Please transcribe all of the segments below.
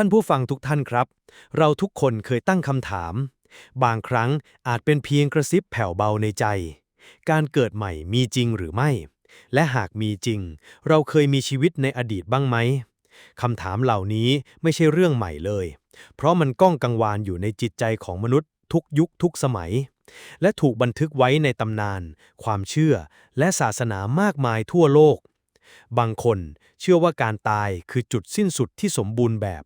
ท่านผู้ฟังทุกท่านครับ เราทุกคนเคยตั้งคำถาม บางครั้งอาจเป็นเพียงกระซิบแผ่วเบาในใจ การเกิดใหม่มีจริงหรือไม่ และหากมีจริง เราเคยมีชีวิตในอดีตบ้างไหมคำถามเหล่านี้ไม่ใช่เรื่องใหม่เลย เพราะมันก้องกังวานอยู่ในจิตใจของมนุษย์ ทุกยุคทุกสมัย และถูกบันทึกไว้ในตำนาน ความเชื่อ และศาสนามากมายทั่วโลก บางคนเชื่อว่าการตายคือจุดสิ้นสุดที่สมบูรณ์แบบ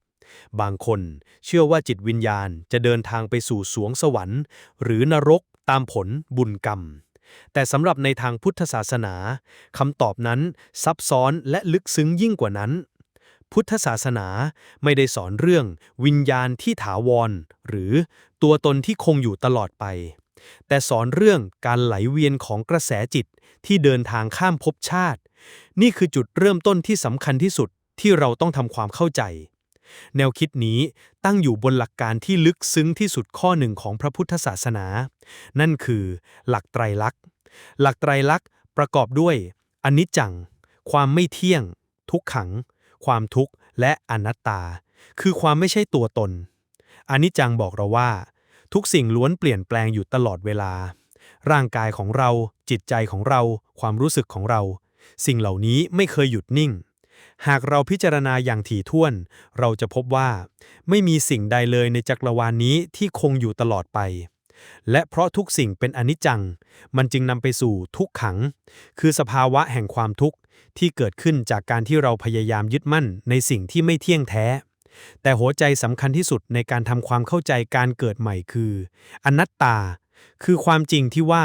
บางคนเชื่อว่าจิตวิญญาณจะเดินทางไปสู่สวงสวรรค์ หรือนรกตามผลบุญกรรม แต่สำหรับในทางพุทธศาสนาคำตอบนั้นซับซ้อนและลึกซึ้งยิ่งกว่านั้น พุทธศาสนาไม่ได้สอนเรื่องวิญญาณที่ถาวร หรือตัวตนที่คงอยู่ตลอดไป แต่สอนเรื่องการไหลเวียนของกระแสจิตที่เดินทางข้ามภพชาติ นี่คือจุดเริ่มต้นที่สำคัญที่สุดที่เราต้องทำความเข้าใจ แนวคิดนี้ตั้งอยู่บนหลักการที่ลึกซึ้งที่สุดข้อหนึ่งของพระพุทธศาสนา นั่นคือ หลักไตรลักษณ์ หลักไตรลักษณ์ประกอบด้วยอนิจจัง ความไม่เที่ยง ทุกขัง ความทุกข์และอนัตตา คือความไม่ใช่ตัวตนอนิจจังบอกเราว่า ทุกสิ่งล้วนเปลี่ยนแปลงอยู่ตลอดเวลา ร่างกายของเรา จิตใจของเรา ความรู้สึกของเรา สิ่งเหล่านี้ไม่เคยหยุดนิ่ง หากเราพิจารณาอย่างถี่ถ้วน เราจะพบว่า ไม่มีสิ่งใดเลยในจักรวาลนนี้ที่คงอยู่ตลอดไป และเพราะทุกสิ่งเป็นอนิจจัง มันจึงนำไปสู่ทุกขัง คือสภาวะแห่งความทุกข์ที่เกิดขึ้นจากการที่เราพยายามยึดมั่นในสิ่งที่ไม่เที่ยงแท้ แต่หัวใจสำคัญที่สุดในการทำความเข้าใจการเกิดใหม่คือ อนัตตา คือความจริงที่ว่า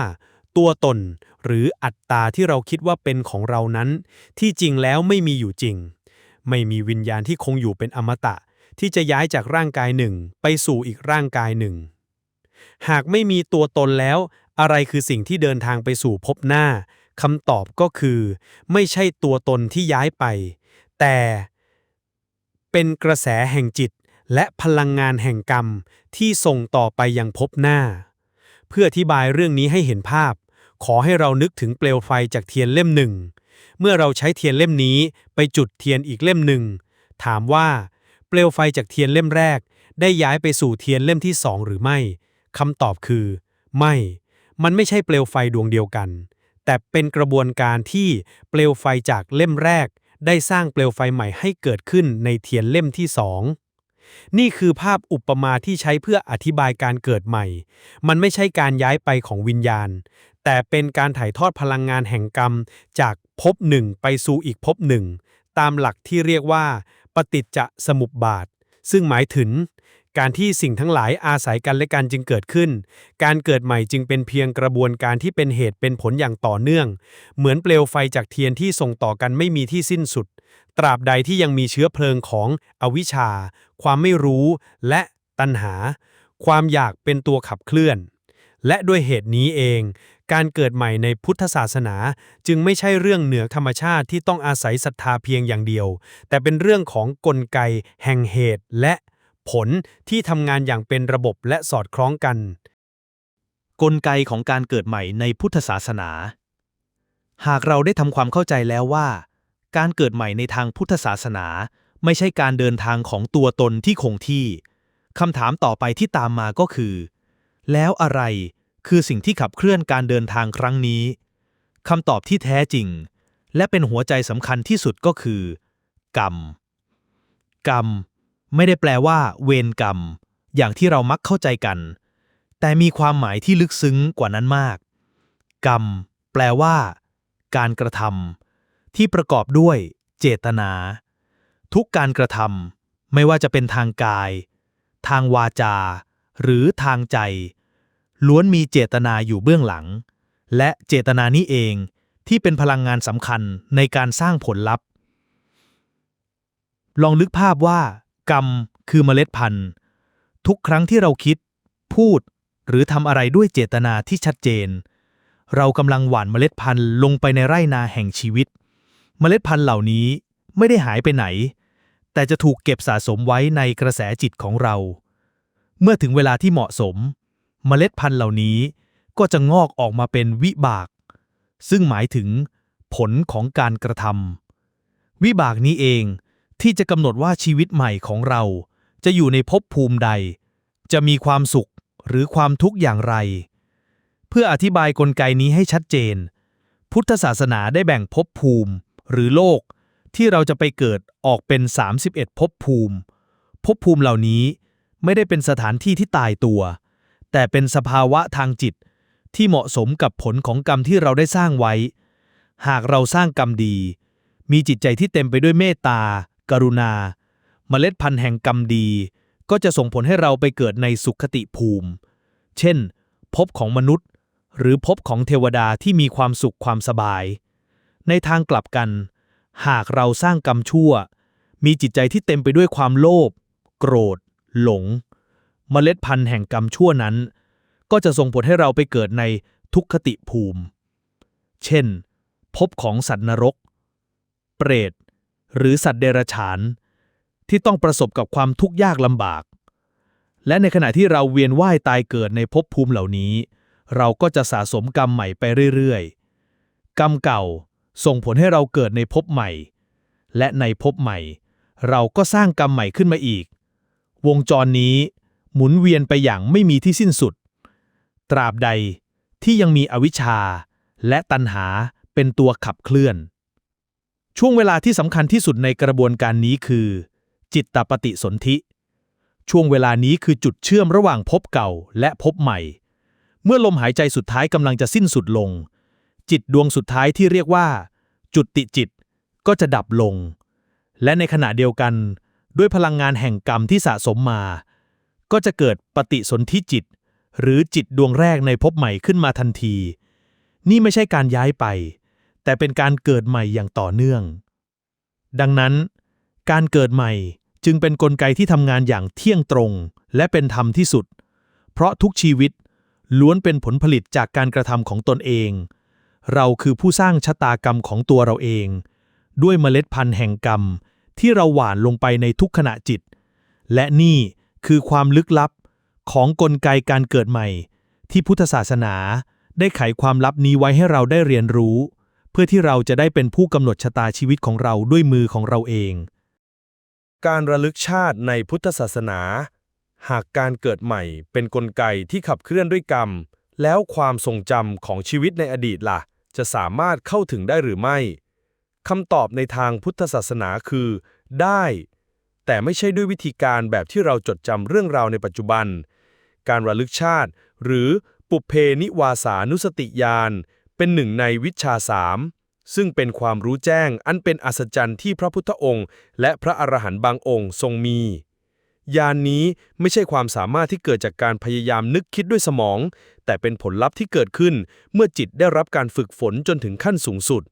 ตัวตน หรืออัตตาที่เราคิดว่าเป็นของเรานั้น ที่จริงแล้วไม่มีอยู่จริง ไม่มีวิญญาณที่คงอยู่เป็นอมตะ ที่จะย้ายจากร่างกายหนึ่ง ไปสู่อีกร่างกายหนึ่ง หากไม่มีตัวตนแล้ว อะไรคือสิ่งที่เดินทางไปสู่ภพหน้าคำตอบก็คือ ไม่ใช่ตัวตนที่ย้ายไป แต่เป็นกระแสแห่งจิตและพลังงานแห่งกรรมที่ส่งต่อไปยังภพหน้า เพื่ออธิบายเรื่องนี้ให้เห็นภาพ ขอให้เรานึกถึงเปลวไฟจากเทียนเล่มหนึ่ง เมื่อเราใช้เทียนเล่มนี้ไปจุดเทียนอีกเล่มหนึ่ง ถามว่าเปลวไฟจากเทียนเล่มแรก ได้ย้ายไปสู่เทียนเล่มที่สองหรือไม่คำตอบคือ ไม่ มันไม่ใช่เปลวไฟดวงเดียวกัน แต่เป็นกระบวนการที่เปลวไฟจากเล่มแรก ได้สร้างเปลวไฟใหม่ให้เกิดขึ้นในเทียนเล่มที่สองนี่คือภาพอุปมาที่ใช้เพื่ออธิบายการเกิดใหม่ มันไม่ใช่การย้ายไปของวิญญาณ แต่เป็นการถ่ายทอดพลังงานแห่งกรรม จากภพหนึ่งไปสู่อีกภพหนึ่ง ตามหลักที่เรียกว่า ปฏิจจสมุปบาท ซึ่งหมายถึง การที่สิ่งทั้งหลายอาศัยกันและกันจึงเกิดขึ้น การเกิดใหม่จึงเป็นเพียงกระบวนการที่เป็นเหตุเป็นผลอย่างต่อเนื่อง เหมือนเปลวไฟจากเทียนที่ส่งต่อกันไม่มีที่สิ้นสุด ตราบใดที่ยังมีเชื้อเพลิงของอวิชชา ความไม่รู้ และตัณหา ความอยากเป็นตัวขับเคลื่อนและด้วยเหตุนี้เอง การเกิดใหม่ในพุทธศาสนา จึงไม่ใช่เรื่องเหนือธรรมชาติที่ต้องอาศัยศรัทธาเพียงอย่างเดียว แต่เป็นเรื่องของกลไก แห่งเหตุและผลที่ทำงานอย่างเป็นระบบและสอดคล้องกัน กลไกของการเกิดใหม่ในพุทธศาสนา หากเราได้ทำความเข้าใจแล้วว่า การเกิดใหม่ในทางพุทธศาสนา ไม่ใช่การเดินทางของตัวตนที่คงที่คำถามต่อไปที่ตามมาก็คือ แล้วอะไร คือสิ่งที่ขับเคลื่อนการเดินทางครั้งนี้คำตอบที่แท้จริง และเป็นหัวใจสำคัญที่สุดก็คือ กรรม กรรม ไม่ได้แปลว่า เวรกรรม อย่างที่เรามักเข้าใจกัน แต่มีความหมายที่ลึกซึ้งกว่านั้นมาก กรรม แปลว่า การกระทำที่ประกอบด้วยเจตนา ทุกการกระทำไม่ว่าจะเป็นทางกาย ทางวาจา หรือทางใจ ล้วนมีเจตนาอยู่เบื้องหลัง และเจตนานี้เองที่เป็นพลังงานสำคัญในการสร้างผลลัพธ์ ลองนึกภาพว่า กรรมคือเมล็ดพันธุ์ ทุกครั้งที่เราคิด พูด หรือทำอะไรด้วยเจตนาที่ชัดเจน เรากำลังหว่านเมล็ดพันธุ์ลงไปในไร่นาแห่งชีวิต เมล็ดพันธุ์เหล่านี้ไม่ได้หายไปไหน แต่จะถูกเก็บสะสมไว้ในกระแสจิตของเรา เมื่อถึงเวลาที่เหมาะสม เมล็ดพันธุ์เหล่านี้ก็จะงอกออกมาเป็นวิบาก ซึ่งหมายถึงผลของการกระทำวิบากนี้เองที่จะกำหนดว่าชีวิตใหม่ของเรา จะอยู่ในภพภูมิใด จะมีความสุขหรือความทุกข์อย่างไร เพื่ออธิบายกลไกนี้ให้ชัดเจน พุทธศาสนาได้แบ่งภพภูมิ หรือโลก ที่เราจะไปเกิดออกเป็น 31ภพภูมิภพภูมิเหล่านี้ไม่ได้เป็นสถานที่ที่ตายตัว แต่เป็นสภาวะทางจิตที่เหมาะสมกับผลของกรรมที่เราได้สร้างไว้ หากเราสร้างกรรมดี มีจิตใจที่เต็มไปด้วยเมตตา กรุณา เมล็ดพันธุ์แห่งกรรมดี ก็จะส่งผลให้เราไปเกิดในสุขติภูมิ เช่นภพของมนุษย์ หรือภพของเทวดาที่มีความสุขความสบาย ในทางกลับกัน หากเราสร้างกรรมชั่ว มีจิตใจที่เต็มไปด้วยความโลภ โกรธ หลง เมล็ดพันธุ์แห่งกรรมชั่วนั้น ก็จะส่งผลให้เราไปเกิดในทุกขติภูมิ เช่นภพของสัตว์นรก เปรต หรือสัตว์เดรัจฉาน ที่ต้องประสบกับความทุกข์ยากลำบาก และในขณะที่เราเวียนว่ายตายเกิดในภพภูมิเหล่านี้ เราก็จะสะสมกรรมใหม่ไปเรื่อยๆ กรรมเก่าส่งผลให้เราเกิดในภพใหม่ และในภพใหม่ เราก็สร้างกรรมใหม่ขึ้นมาอีก วงจรนี้ หมุนเวียนไปอย่างไม่มีที่สิ้นสุด ตราบใดที่ยังมีอวิชชา และตัณหาเป็นตัวขับเคลื่อน ช่วงเวลาที่สำคัญที่สุดในกระบวนการนี้คือ จิตตปฏิสนธิ ช่วงเวลานี้คือจุดเชื่อมระหว่างภพเก่าและภพใหม่ เมื่อลมหายใจสุดท้ายกำลังจะสิ้นสุดลง จิตดวงสุดท้ายที่เรียกว่า จุดติจิตก็จะดับลง และในขณะเดียวกัน ด้วยพลังงานแห่งกรรมที่สะสมมา ก็จะเกิดปฏิสนธิจิต หรือจิตดวงแรกในภพใหม่ขึ้นมาทันที นี่ไม่ใช่การย้ายไป แต่เป็นการเกิดใหม่อย่างต่อเนื่อง ดังนั้น การเกิดใหม่จึงเป็นนกลไกที่ทำงานอย่างเที่ยงตรงและเป็นธรรมที่สุด เพราะทุกชีวิตล้วนเป็นผลผลิตจากการกระทำของตนเอง เราคือผู้สร้างชะตากรรมของตัวเราเอง ด้วยเมล็ดพันธุ์แห่งกรรมที่เราหว่านลงไปในทุกขณะจิต และนี่ คือความลึกลับของกลไกการเกิดใหม่ ที่พุทธศาสนาได้ไขความลับนี้ไว้ให้เราได้เรียนรู้ เพื่อที่เราจะได้เป็นผู้กำหนดชะตาชีวิตของเราด้วยมือของเราเอง การระลึกชาติในพุทธศาสนา หากการเกิดใหม่เป็นนกลไกที่ขับเคลื่อนด้วยกรรม แล้วความทรงจำของชีวิตในอดีตล่ะ จะสามารถเข้าถึงได้หรือไม่คำตอบในทางพุทธศาสนาคือ ได้ แต่ไม่ใช่ด้วยวิธีการแบบที่เราจดจำเรื่องราวในปัจจุบัน การระลึกชาติ หรือปุเพนิวาสานุสติญาณเป็นหนึ่งในวิชาสามซึ่งเป็นความรู้แจ้งอันเป็นอัศจรรย์ที่พระพุทธองค์ และพระอรหันต์บางองค์ทรงมีญาณนนี้ไม่ใช่ความสามารถที่เกิดจากการพยายามนึกคิดด้วยสมอง แต่เป็นผลลัพธ์ที่เกิดขึ้นเมื่อจิตได้รับการฝึกฝนจนถึงขั้นสูงสุด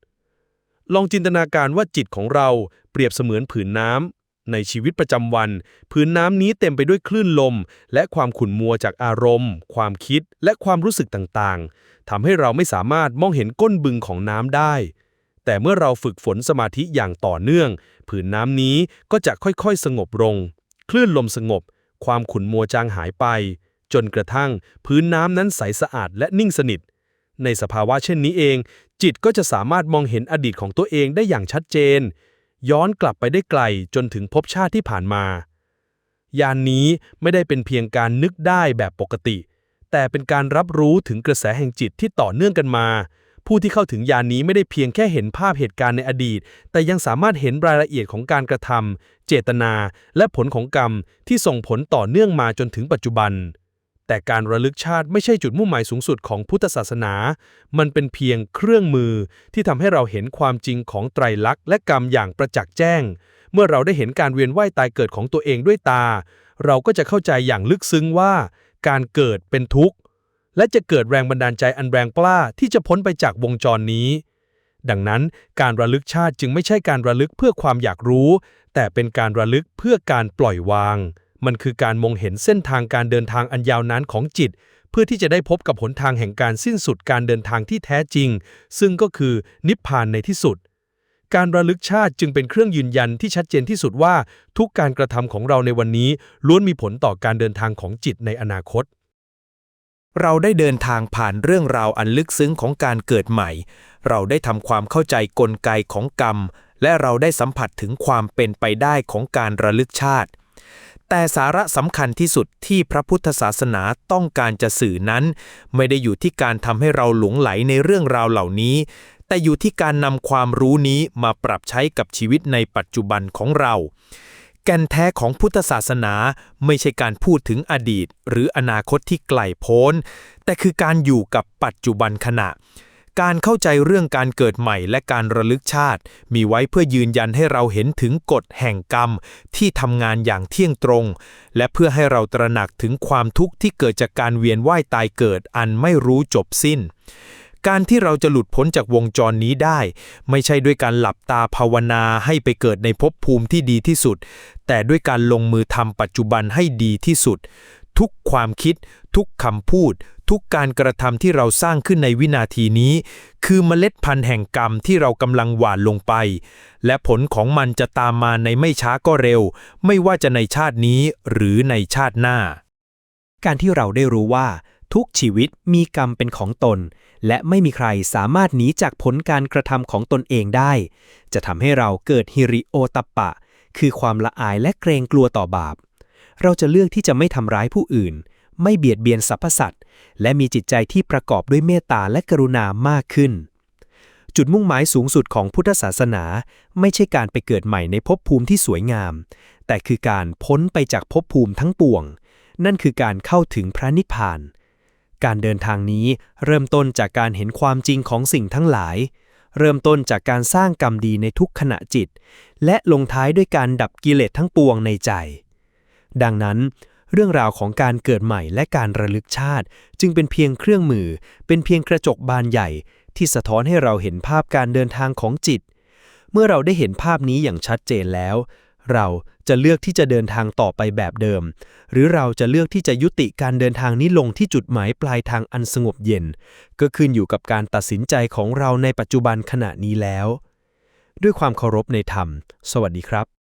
ลองจินตนาการว่าจิตของเราเปรียบเสมือนผืนน้ำ ในชีวิตประจำวันผืนน้ำนี้เต็มไปด้วยคลื่นลม และความขุ่นมัวจากอารมณ์ ความคิดและความรู้สึกต่างๆทำให้เราไม่สามารถมองเห็นก้นบึงของน้ำได้ แต่เมื่อเราฝึกฝนสมาธิอย่างต่อเนื่อง ผืนน้ำนี้ก็จะค่อยๆ สงบลง คลื่นลมสงบ ความขุ่นมัวจางหายไป จนกระทั่ง พื้นน้ำนั้นใสสะอาดและนิ่งสนิท ในสภาวะเช่นนี้เอง จิตก็จะสามารถมองเห็นอดีตของตัวเองได้อย่างชัดเจน ย้อนกลับไปได้ไกลจนถึงภพชาติที่ผ่านมา ยานนี้ไม่ได้เป็นเพียงการนึกได้แบบปกติ แต่เป็นการรับรู้ถึงกระแสแห่งจิตที่ต่อเนื่องกันมา ผู้ที่เข้าถึงยานนี้ไม่ได้เพียงแค่เห็นภาพเหตุการณ์ในอดีต แต่ยังสามารถเห็นรายละเอียดของการกระทำเจตนา และผลของกรรมที่ส่งผลต่อเนื่องมาจนถึงปัจจุบัน แต่การระลึกชาติไม่ใช่จุดมุ่งหมายสูงสุดของพุทธศาสนา มันเป็นเพียงเครื่องมือที่ทำให้เราเห็นความจริงของไตรลักษณ์และกรรมอย่างประจักษ์แจ้ง เมื่อเราได้เห็นการเวียนว่ายตายเกิดของตัวเองด้วยตา เราก็จะเข้าใจอย่างลึกซึ้งว่า การเกิดเป็นทุกข์ และจะเกิดแรงบันดาลใจอันแรงกล้าที่จะพ้นไปจากวงจรนี้ ดังนั้นการระลึกชาติจึงไม่ใช่การระลึกเพื่อความอยากรู้ แต่เป็นการระลึกเพื่อการปล่อยวาง มันคือการมองเห็นเส้นทางการเดินทางอันยาวนานของจิต เพื่อที่จะได้พบกับหนทางแห่งการสิ้นสุดการเดินทางที่แท้จริง ซึ่งก็คือนิพพานในที่สุด การระลึกชาติจึงเป็นเครื่องยืนยันที่ชัดเจนที่สุดว่า ทุกการกระทำของเราในวันนี้ล้วนมีผลต่อการเดินทางของจิตในอนาคต เราได้เดินทางผ่านเรื่องราวอันลึกซึ้งของการเกิดใหม่ เราได้ทำความเข้าใจกลไกของกรรม และเราได้สัมผัสถึงความเป็นไปได้ของการระลึกชาติ แต่สาระสำคัญที่สุดที่พระพุทธศาสนาต้องการจะสื่อนั้น ไม่ได้อยู่ที่การทำให้เราหลงไหลในเรื่องราวเหล่านี้ แต่อยู่ที่การนำความรู้นี้มาปรับใช้กับชีวิตในปัจจุบันของเรา แก่นแท้ของพุทธศาสนาไม่ใช่การพูดถึงอดีต หรืออนาคตที่ไกลโพ้น แต่คือการอยู่กับปัจจุบันขณะ การเข้าใจเรื่องการเกิดใหม่และการระลึกชาติ มีไว้เพื่อยืนยันให้เราเห็นถึงกฎแห่งกรรมที่ทำงานอย่างเที่ยงตรง และเพื่อให้เราตระหนักถึงความทุกข์ที่เกิดจากการเวียนว่ายตายเกิดอันไม่รู้จบสิ้น การที่เราจะหลุดพ้นจากวงจรนี้ได้ ไม่ใช่ด้วยการหลับตาภาวนาให้ไปเกิดในภพภูมิที่ดีที่สุด แต่ด้วยการลงมือทำปัจจุบันให้ดีที่สุด ทุกความคิด ทุกคำพูด ทุกการกระทำที่เราสร้างขึ้นในวินาทีนี้ คือเมล็ดพันธุ์แห่งกรรมที่เรากำลังหว่านลงไป และผลของมันจะตามมาในไม่ช้าก็เร็ว ไม่ว่าจะในชาตินี้หรือในชาติหน้า การที่เราได้รู้ว่า ทุกชีวิตมีกรรมเป็นของตน และไม่มีใครสามารถหนีจากผลการกระทำของตนเองได้ จะทำให้เราเกิดฮิริโอตปปะ คือความละอายและเกรงกลัวต่อบาปเราจะเลือกที่จะไม่ทำร้ายผู้อื่น ไม่เบียดเบียนสรรพสัตว์ และมีจิตใจที่ประกอบด้วยเมตตาและกรุณามากขึ้น จุดมุ่งหมายสูงสุดของพุทธศาสนา ไม่ใช่การไปเกิดใหม่ในภพภูมิที่สวยงาม แต่คือการพ้นไปจากภพภูมิทั้งปวง นั่นคือการเข้าถึงพระนิพพาน การเดินทางนี้เริ่มต้นจากการเห็นความจริงของสิ่งทั้งหลาย เริ่มต้นจากการสร้างกรรมดีในทุกขณะจิต และลงท้ายด้วยการดับกิเลสทั้งปวงในใจ ดังนั้น เรื่องราวของการเกิดใหม่และการระลึกชาติ จึงเป็นเพียงเครื่องมือ เป็นเพียงกระจกบานใหญ่ ที่สะท้อนให้เราเห็นภาพการเดินทางของจิต เมื่อเราได้เห็นภาพนี้อย่างชัดเจนแล้ว เราจะเลือกที่จะเดินทางต่อไปแบบเดิม หรือเราจะเลือกที่จะยุติการเดินทางนี้ลงที่จุดหมายปลายทางอันสงบเย็น ก็ขึ้นอยู่กับการตัดสินใจของเราในปัจจุบันขณะนี้แล้ว ด้วยความเคารพในธรรม สวัสดีครับ